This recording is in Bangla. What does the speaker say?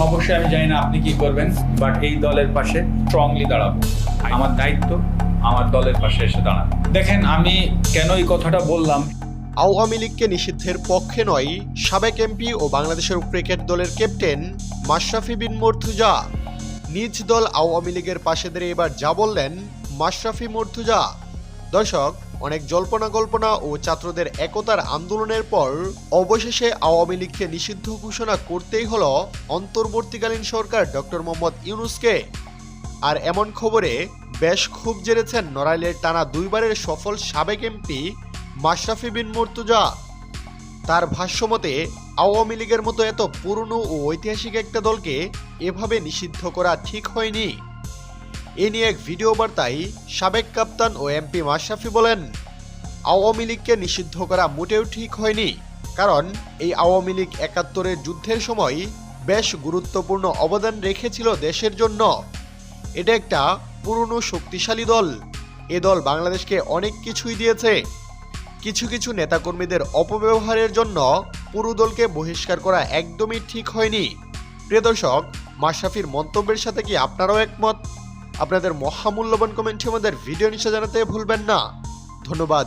অবশ্যই আমি জানি না আপনি কি করবেন বাট এই দলের পাশে স্ট্রংলি দাঁড়াবো। আমার দায়িত্ব, আমার দলের পাশে এসে দাঁড়ানো। দেখেন, আমি কেন এই কথাটা বললাম? আওয়ামী লীগকে নিষিদ্ধের পক্ষে নয়, সাবেক এমপি ও বাংলাদেশের ক্রিকেট দলের ক্যাপ্টেন মাশরাফি বিন মর্তুজা। নিজ দল আওয়ামী লীগের পাশে দাঁড়িয়ে এবার যা বললেন মাশরাফি মর্তুজা। দর্শক অনেক জল্পনা কল্পনা ও ছাত্রদের একতার আন্দোলনের পর অবশেষে আওয়ামী লীগকে নিষিদ্ধ ঘোষণা করতেই হল অন্তর্বর্তীকালীন সরকার ডক্টর মোহাম্মদ ইউনুসকে। আর এমন খবরে বেশ খুব জেরেছেন নড়াইলের টানা দুইবারের সফল সাবেক এমপি মাশরাফি বিন মুর্তুজা। তার ভাষ্যমতে, আওয়ামী লীগের মতো এত পুরনো ও ঐতিহাসিক একটা দলকে এভাবে নিষিদ্ধ করা ঠিক হয়নি। এ নিয়ে এক ভিডিও বার্তায় সাবেক কাপ্তান ও এমপি মাশরাফি বলেন, আওয়ামী লীগকে নিষিদ্ধ করা মোটেও ঠিক হয়নি, কারণ এই আওয়ামী লীগ একাত্তরের যুদ্ধের সময় বেশ গুরুত্বপূর্ণ অবদান রেখেছিল দেশের জন্য। এটা একটা পুরনো শক্তিশালী দল। এ দল বাংলাদেশকে অনেক কিছুই দিয়েছে। কিছু কিছু নেতাকর্মীদের অপব্যবহারের জন্য পুরো দলকে বহিষ্কার করা একদমই ঠিক হয়নি। প্রিয় দর্শক, মাশরাফির মন্তব্যের সাথে কি আপনারাও একমত? আপনাদের মহামূল্যবান কমেন্টে আমাদের ভিডিও নিচে জানাতে ভুলবেন না। ধন্যবাদ।